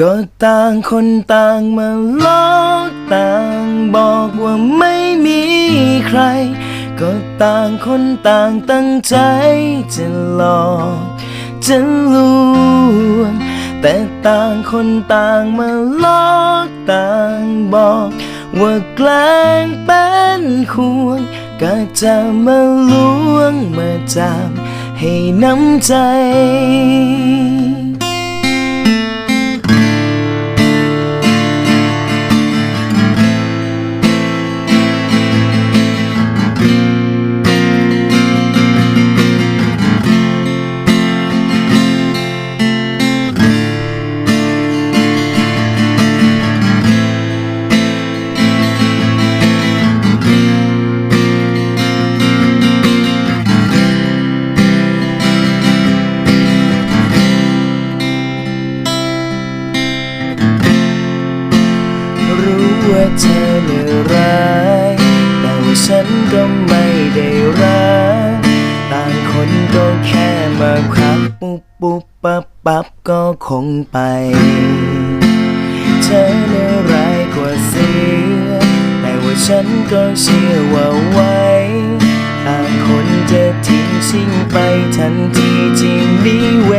ก็ต่างคนต่างมาล้อกต่างบอกว่าไม่มีใคร ก็ต่างคนต่างตั้งใจจะหลอกจะลวงแต่ต่างคนต่างมาล้อกต่างบอก ว่าแกล้งเป็นควงก็จะมาลวงมาจามให้น้ำใจ ธอเนื่อยร้ายแต่ว่าฉันก็ไม่ได้รักต่างคนก็แค่มาครับปุ๊บปุ๊บปั๊บปั๊บก็คงไป เธอเนื่อยร้ายกว่าเสียแต่ว่าฉันก็เชื่อว่าไว้ต่างคนจะทิ้งสิ่งไปทันทีที่มีเว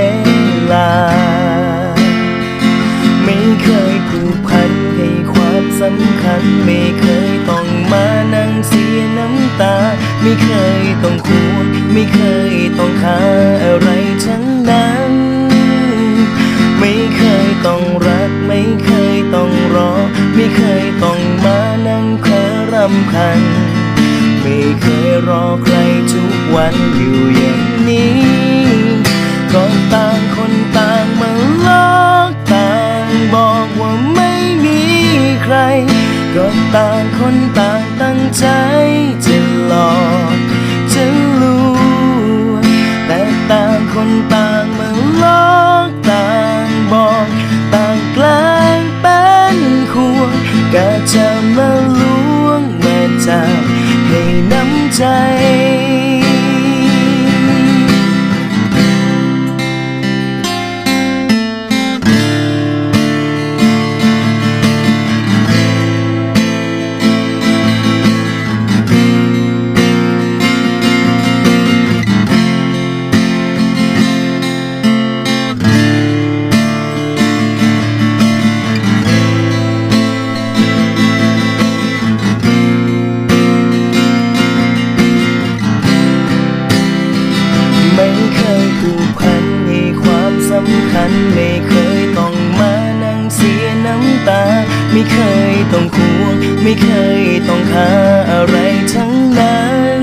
ำคัญไม่เคยต้องมานั่งเสียน้ำตา ไม่เคยต้องควงไม่เคยต้องหาอะไรทั้งนั้น ไม่เคยต้องรัก ไม่เคยต้องรอ ไม่เคยต้องมานั่งเคอรำพันไม่เคยรอใครทุกวันอยู่อย่างนี้ ก็ต่างคนต่าง ไม่เคยต้องควง ไม่เคยต้องหาอะไรทั้งนั้น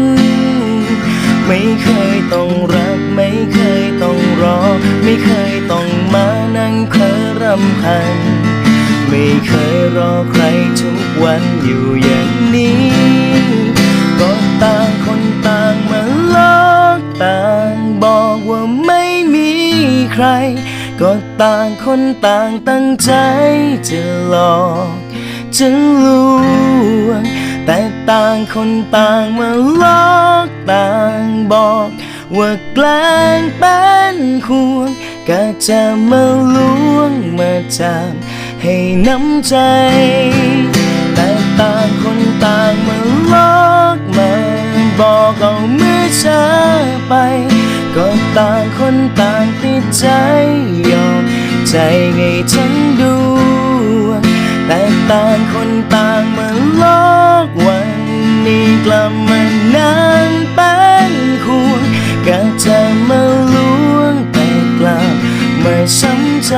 ไม่เคยต้องรัก ไม่เคยต้องรอ ไม่เคยต้องมานั่งเคอรำพัน ไม่เคยรอใครทุกวันอยู่อย่างนี้ก็ต่างคนต่างมาลอกต่างบอกว่าไม่มีใคร ก็ต่างคนต่างตั้งใจจะหลอกจะลวง แต่ต่างคนต่างมาลอกต่างบอก ว่าแกล้งเป็นควงก็จะมาลวงมาจับให้น้ำใจ แต่ต่างคนต่างมาลอกมาบอกเอาเมื่อช้าไป ก็ต่างคนต่าง ใจยอมใจให้ฉันดูแต่ต่างคนต่างมาลอกวันนี้กลับมานานเป็นคู่ก็จะมาล้วงแต่กลับไม่สนใจ